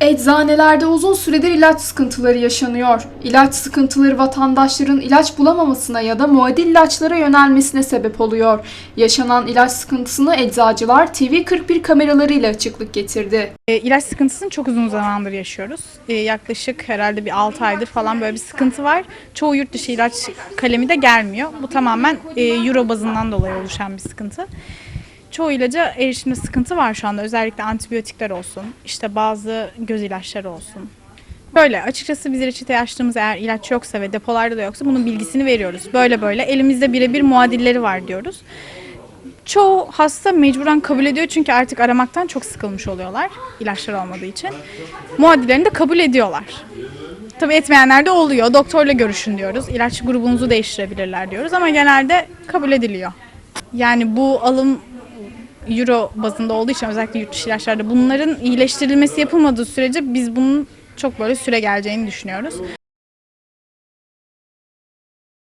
Eczanelerde uzun süredir ilaç sıkıntıları yaşanıyor. İlaç sıkıntıları vatandaşların ilaç bulamamasına ya da muadil ilaçlara yönelmesine sebep oluyor. Yaşanan ilaç sıkıntısını eczacılar TV41 kameralarıyla açıklık getirdi. E, ilaç sıkıntısını çok uzun zamandır yaşıyoruz. E, yaklaşık herhalde bir 6 aydır falan böyle bir sıkıntı var. Çoğu yurt dışı ilaç kalemi de gelmiyor. Bu tamamen e, euro bazından dolayı oluşan bir sıkıntı. Çoğu ilaca erişimde sıkıntı var şu anda. Özellikle antibiyotikler olsun, işte bazı göz ilaçları olsun. Böyle açıkçası biz reçete açtığımız eğer ilaç yoksa ve depolarda da yoksa bunun bilgisini veriyoruz. Böyle böyle elimizde birebir muadilleri var diyoruz. Çoğu hasta mecburen kabul ediyor çünkü artık aramaktan çok sıkılmış oluyorlar ilaçlar olmadığı için. Muadillerini de kabul ediyorlar. Tabii etmeyenler de oluyor. Doktorla görüşün diyoruz. İlaç grubunuzu değiştirebilirler diyoruz ama genelde kabul ediliyor. Yani bu alım euro bazında olduğu için özellikle yurt dışı ilaçlarda bunların iyileştirilmesi yapılmadığı sürece biz bunun çok böyle süre geleceğini düşünüyoruz.